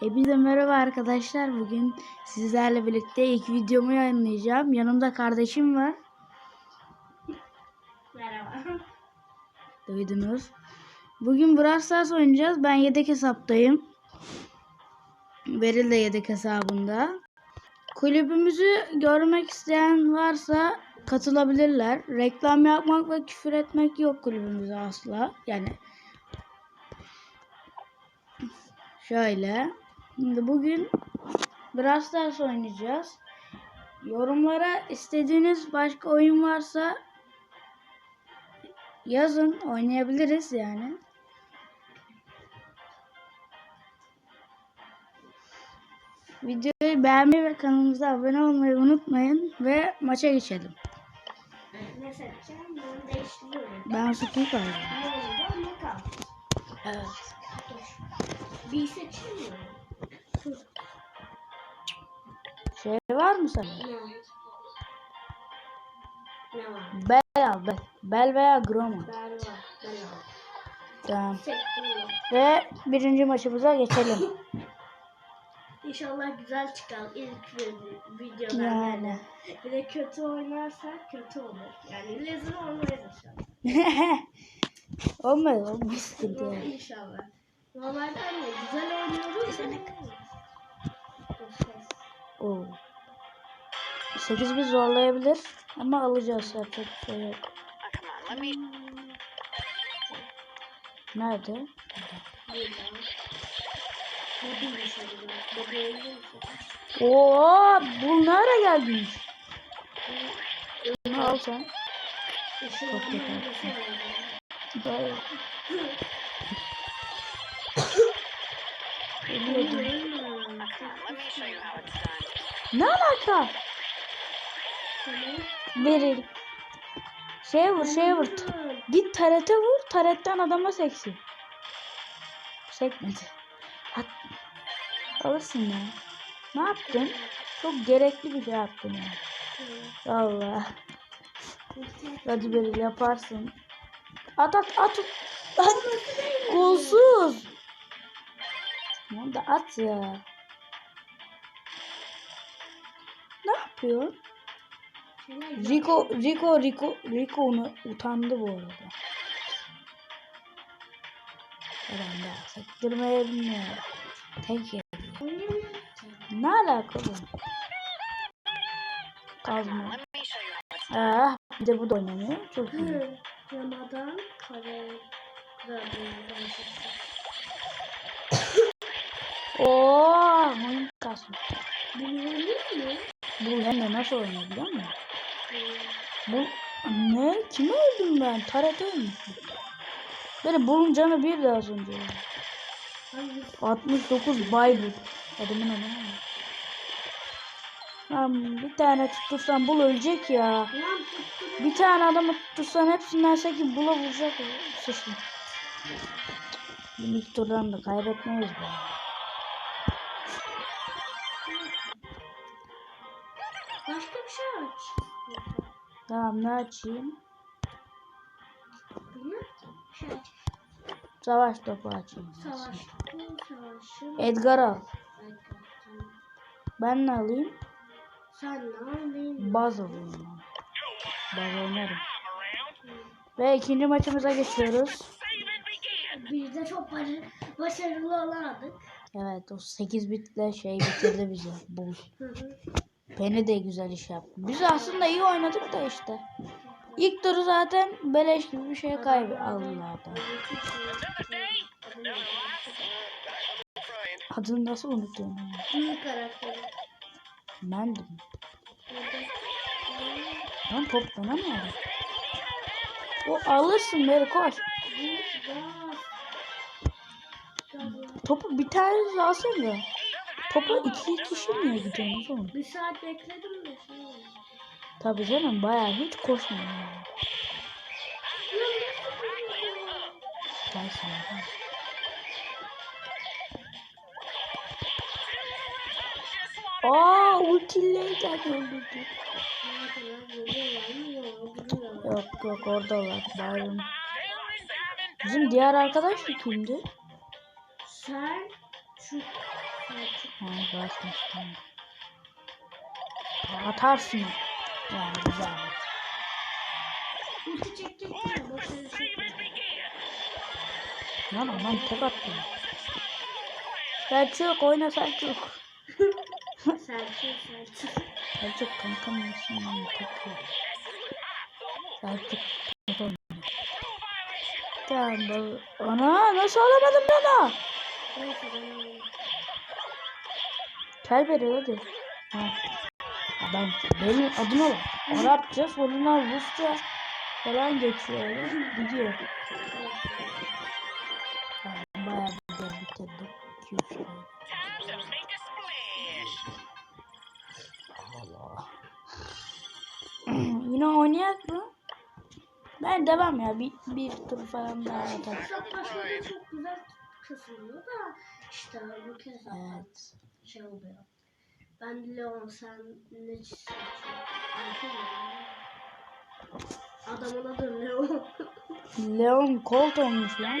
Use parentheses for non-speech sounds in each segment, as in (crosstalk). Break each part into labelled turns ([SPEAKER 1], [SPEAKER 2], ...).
[SPEAKER 1] Hepinize merhaba arkadaşlar. Bugün sizlerle birlikte ilk videomu yayınlayacağım. Yanımda kardeşim var.
[SPEAKER 2] Merhaba.
[SPEAKER 1] Duydunuz. Bugün Brawl Stars oynayacağız. Ben yedek hesaptayım. Beril de yedek hesabında. Kulübümüzü görmek isteyen varsa katılabilirler. Reklam yapmak ve küfür etmek yok kulübümüze asla. Yani şöyle. Şimdi bugün Brawl Stars oynayacağız. Yorumlara istediğiniz başka oyun varsa yazın oynayabiliriz yani. Videoyu beğenmeyi ve kanalımıza abone olmayı unutmayın ve maça geçelim.
[SPEAKER 2] Ne seçeceğim? Bunu değiştiriyorum.
[SPEAKER 1] Ben?
[SPEAKER 2] Ne kaldı?
[SPEAKER 1] Evet.
[SPEAKER 2] Bir seçeyim mi? Dur.
[SPEAKER 1] Şey var mı sana?
[SPEAKER 2] Ne? Ne var?
[SPEAKER 1] Bel al bel. Bel veya Groma.
[SPEAKER 2] Ben var. Ben var.
[SPEAKER 1] Tamam. Ve birinci maçımıza geçelim. (laughs)
[SPEAKER 2] İnşallah güzel çıkar ilk vi- videodan.
[SPEAKER 1] Yani.
[SPEAKER 2] Bir de kötü oynarsak kötü olur. Yani lezzetli olmayız inşallah. (laughs)
[SPEAKER 1] olmaz olmaz.
[SPEAKER 2] İnşallah. Normalde anne güzel oynuyoruz.
[SPEAKER 1] Oo. 8 bir zorlayabilir ama alacağız yapacak bir şey yok. Nerede? Oo, bu nereye gelmiş? Bunu al sen.
[SPEAKER 2] Işın
[SPEAKER 1] Çok. Hayır. Ölüyordum. (laughs) Ne alaka? Beril. Şey vur, şey vur. Git tarete vur, taretten adama seksin. Sekmedi. At. Alırsın ya. Ne yaptın? Çok gerekli bir şey yaptın ya. Allah. Hadi Beril yaparsın. At at at. At. Golsüz. Tamam da at ya. Yapıyor? Rico, Rico, Rico, Rico onu utandı bu arada. Adam da sektirmeye bilmiyor. Tek yedi. Ne alaka bu? Kazma. Ah, bir de bu da oynamıyor. Çok iyi.
[SPEAKER 2] Ramadan kare kurabiye
[SPEAKER 1] Oo, oyun kasmış.
[SPEAKER 2] Biliyor mu?
[SPEAKER 1] Bu de nasıl oynuyor biliyor musun? Bu ne? Kimi öldüm ben? Taret ölmüşüm. Böyle bunun canı bir de az önce.
[SPEAKER 2] Hangi
[SPEAKER 1] 69 Bayburt. Adamın adı ne? Lan bir tane tuttursan bul ölecek ya. Bir tane adamı tuttursan hepsinden sekiz bula vuracak sesin. İlk turdan da kaybetmeyiz be.
[SPEAKER 2] Başka bir şey aç.
[SPEAKER 1] Tamam ne açayım?
[SPEAKER 2] Bir şey aç.
[SPEAKER 1] Savaş topu açayım.
[SPEAKER 2] Savaş. Savaşı.
[SPEAKER 1] Edgar al. Ben ne alayım?
[SPEAKER 2] Sen ne alayım?
[SPEAKER 1] Baz alayım. Baz oynarım. Ve ikinci maçımıza geçiyoruz.
[SPEAKER 2] Biz de çok başarılı, başarılı olamadık.
[SPEAKER 1] Evet o 8 bitle şey bitirdi bizi. Bul. Penny de güzel iş yaptı. Biz aslında iyi oynadık da işte. İlk turu zaten beleş gibi bir şey kaybı. Allah'tan. Adını nasıl unutuyorum?
[SPEAKER 2] Büyük karakteri.
[SPEAKER 1] Bendim. Lan top bana mı aldı? O alırsın böyle koş. Topu bir tane alsana ya. Topu iki kişi niye gidiyorsunuz oğlum?
[SPEAKER 2] Bir saat bekledim de şey oldu.
[SPEAKER 1] Tabii canım bayağı hiç koşmuyor. Gel sana. Aa öldürdü. Yok yok oradalar. Byron. Bizim diğer arkadaş da kimdi?
[SPEAKER 2] Sen Şu
[SPEAKER 1] Tamam. Atarsın. Yani güzel.
[SPEAKER 2] Ulti çekme.
[SPEAKER 1] Lan aman tek attım. Selçuk oyna Selçuk. (laughs)
[SPEAKER 2] Selçuk Selçuk.
[SPEAKER 1] Selçuk kankam mısın lan tek. Selçuk. Tamam. Ana nasıl alamadım ben ha?
[SPEAKER 2] Neyse ben
[SPEAKER 1] Kel veriyor hadi. Ha. Adam benim adıma bak. Arapça sorunlar Rusça falan geçiyor. Gidiyor. Yani bayağı bir de bitirdim. 200 lira. Allah. Yine oynayak mı? Ben devam ya. Bir, bir tur falan daha atalım.
[SPEAKER 2] Çok güzel kısılıyor da işte bu kez
[SPEAKER 1] Evet.
[SPEAKER 2] Şey oluyor. Ben Leon sen ne mi? Adamın adı Leon.
[SPEAKER 1] Leon Colt olmuş lan. (laughs)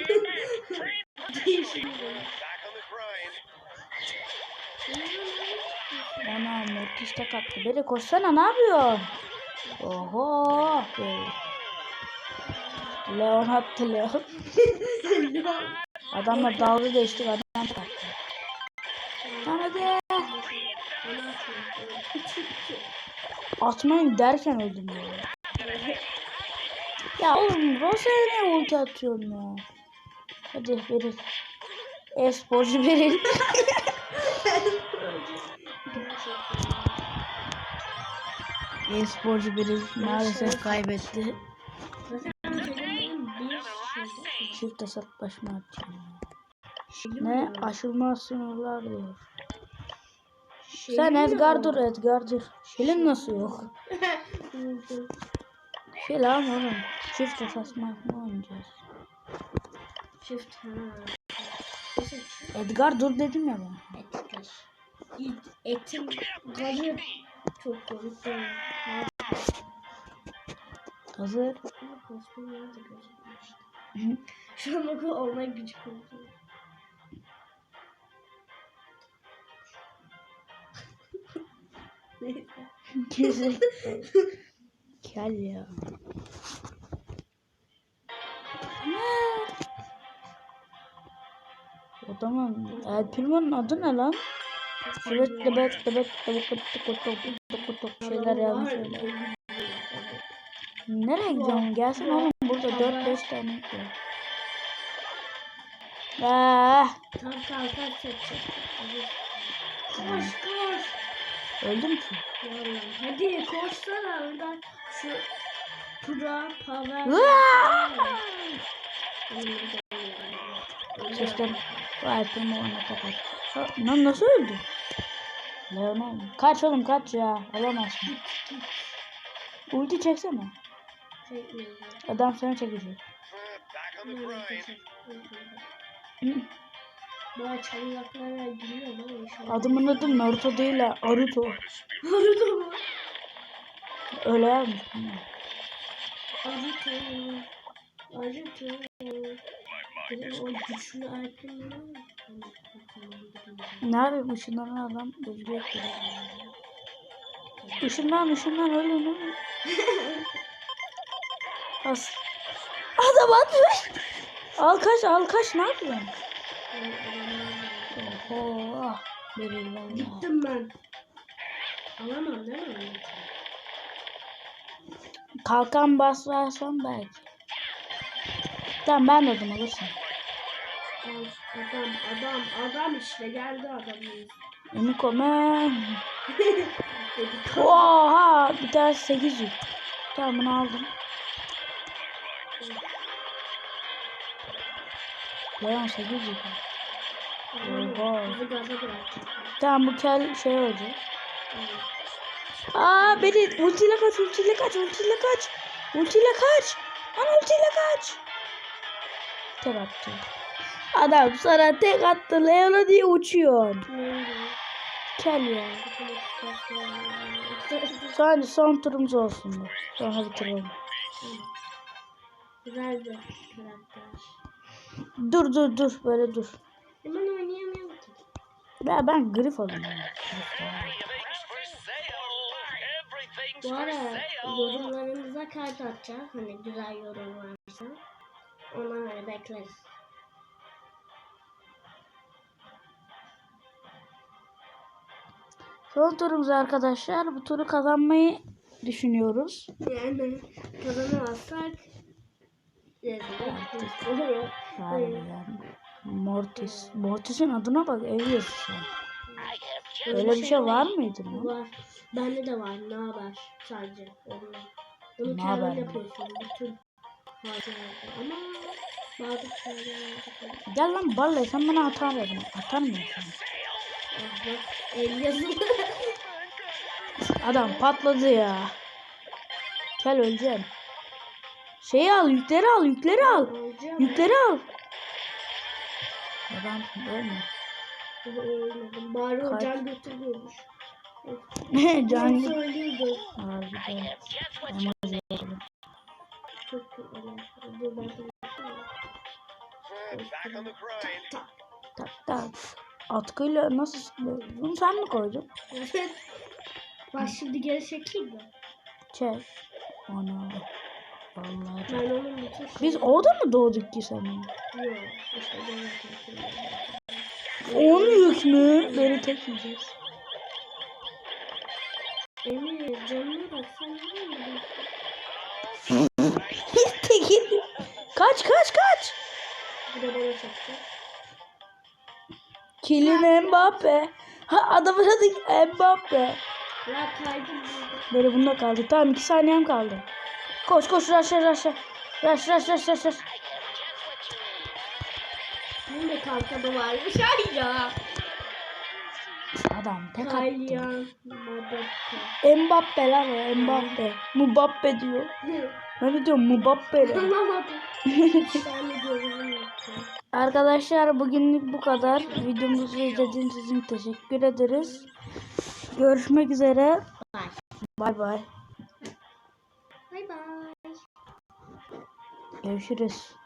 [SPEAKER 1] Ana Mortis tek attı. Beni koşsana ne yapıyorsun? Oho. Leon attı Leon. (laughs) Adamla dalga geçtik adam tek Atmayın derken öldüm ya. Ya oğlum Rosa'ya niye ulti atıyorsun ya? Hadi Beril. E-sporcu Beril. (laughs) E-sporcu Beril maalesef kaybetti. Çift hesaplaşma atacağım. Ne? Aşılmaz sınırlar diyor. Sen Edgar dur Edgar dur. Şilin nasıl yok? (laughs) Şil abi oğlum. Çift hesaplaşma oynayacağız.
[SPEAKER 2] Shift ha.
[SPEAKER 1] Edgar dur dedim ya ben.
[SPEAKER 2] İt, etin gazı çok? Ha,
[SPEAKER 1] Hazır.
[SPEAKER 2] Şu an o olmaya gücü konuşuyor. Neyse.
[SPEAKER 1] Kel ya. O zaman El Primo'nun adı ne lan? Evet debet debet debet şeyler yazmış öyle. Nereye gidiyorsun? Gelsin oğlum burada 4-5 tane var. Ah,
[SPEAKER 2] Tam kalkar çekecek. Koş koş.
[SPEAKER 1] Öldüm ki.
[SPEAKER 2] Vallahi. Hadi koşsana oradan şu Pura! Öyle.
[SPEAKER 1] Sesten Vay Primo ona kapat. Lan nasıl öldü? Leon oğlum. Kaç oğlum kaç ya. Alamazsın. Ulti çeksene. Adam seni çekecek.
[SPEAKER 2] Bana çaylaklara gülüyor ama inşallah.
[SPEAKER 1] Adamın adı Naruto değil ha. Aruto.
[SPEAKER 2] Naruto mu?
[SPEAKER 1] Öyle yazmış. Hı.
[SPEAKER 2] Naruto. Naruto. Benim o güçlü erkeğim var.
[SPEAKER 1] Ne yapayım ışınlanan adam gözüküyor. Işınlan ışınlan öyle mi? As. Adam atmış. Al kaç al kaç ne yapıyorsun? Oho. ah.
[SPEAKER 2] Gittim ben. Alamam değil mi?
[SPEAKER 1] Kalkan basarsam belki. Tamam ben de alırsın.
[SPEAKER 2] Al, Adam, adam, adam işte geldi adamımız.
[SPEAKER 1] Emiko man.
[SPEAKER 2] Dedi, (laughs)
[SPEAKER 1] Oha bir tane 8 yük. Tamam bunu aldım. Leon 8 yük. Oha. Tamam bu kel şey olacak. Aa beni ultiyle kaç ultiyle kaç ultiyle kaç. Ultiyle kaç. Lan ultiyle kaç. Tek attı. Adam sana tek attı Leon'a diye.
[SPEAKER 2] Neydi?
[SPEAKER 1] Kel ya. Sadece son turumuz olsun. Sonra bitirelim.
[SPEAKER 2] Güzel bir karakter.
[SPEAKER 1] Dur dur dur böyle dur.
[SPEAKER 2] Hemen oynayamıyorum ki.
[SPEAKER 1] Ya ben grif alayım. ya.
[SPEAKER 2] Bu ara yorumlarınıza kart atacağız. Hani güzel yorum varsa. Ona hani bekleriz.
[SPEAKER 1] Son turumuz arkadaşlar. Bu turu kazanmayı düşünüyoruz.
[SPEAKER 2] Yani kazanamazsak.
[SPEAKER 1] Mortis. Mortis'in adına bak ev yazısı. Öyle bir şey var mıydı?
[SPEAKER 2] Var. Bende de var. Ne haber? Sadece. Bunu
[SPEAKER 1] Ne haber
[SPEAKER 2] yapıyorsun. Bütün. Ama bazı
[SPEAKER 1] Gel lan Barley sen bana atar dedin. Atar mısın?
[SPEAKER 2] Ah. El yazılı.
[SPEAKER 1] Adam patladı ya. Gel öleceksin. Şeyi al yükleri al yükleri al.
[SPEAKER 2] Alacağım.
[SPEAKER 1] Yükleri al. Adam ölme.
[SPEAKER 2] Ölmedim. Bari
[SPEAKER 1] Kaç?
[SPEAKER 2] hocam götürüyormuş. (laughs)
[SPEAKER 1] Can
[SPEAKER 2] söylüyordu.
[SPEAKER 1] Harbiden. Emoji verelim.
[SPEAKER 2] Çok kötü. Dur ben sana
[SPEAKER 3] grind.
[SPEAKER 1] Tak tak. Atkıyla nasıl Bunu sen mi koydun? (laughs)
[SPEAKER 2] Evet. Bak şimdi geri çekeyim mi?
[SPEAKER 1] Çek. Ana. Vallahi.
[SPEAKER 2] Onun bütün
[SPEAKER 1] Biz orada mı doğduk ki senin?
[SPEAKER 2] Yok. İşte geri çekeyim.
[SPEAKER 1] On yük mü? Beni tek yiyeceğiz.
[SPEAKER 2] Emir canına bak sen ne yapıyorsun? (laughs)
[SPEAKER 1] tek yedim. Kaç kaç kaç.
[SPEAKER 2] Bu da bana çekti.
[SPEAKER 1] Kilin Mbappe. Ha adamın adı Mbappe.
[SPEAKER 2] Ya kaydım.
[SPEAKER 1] Böyle bunda kaldı. Tamam iki saniyem kaldı. Koş koş raşla raşla. Raş raş raş raş raş.
[SPEAKER 2] Bunun da kalkanı varmış. Ay ya.
[SPEAKER 1] Adam tek attı.
[SPEAKER 2] Kayyan. Mbappe.
[SPEAKER 1] Mbappe lan o Mbappe. Mbappe diyor. (laughs) Ben de diyorum Mbappe lan.
[SPEAKER 2] Anlamadım. Ben de yaptım.
[SPEAKER 1] Arkadaşlar bugünlük bu kadar. Videomuzu izlediğiniz için teşekkür ederiz. Görüşmek üzere.
[SPEAKER 2] Bye.
[SPEAKER 1] Bay bay.
[SPEAKER 2] Bye.
[SPEAKER 1] Görüşürüz.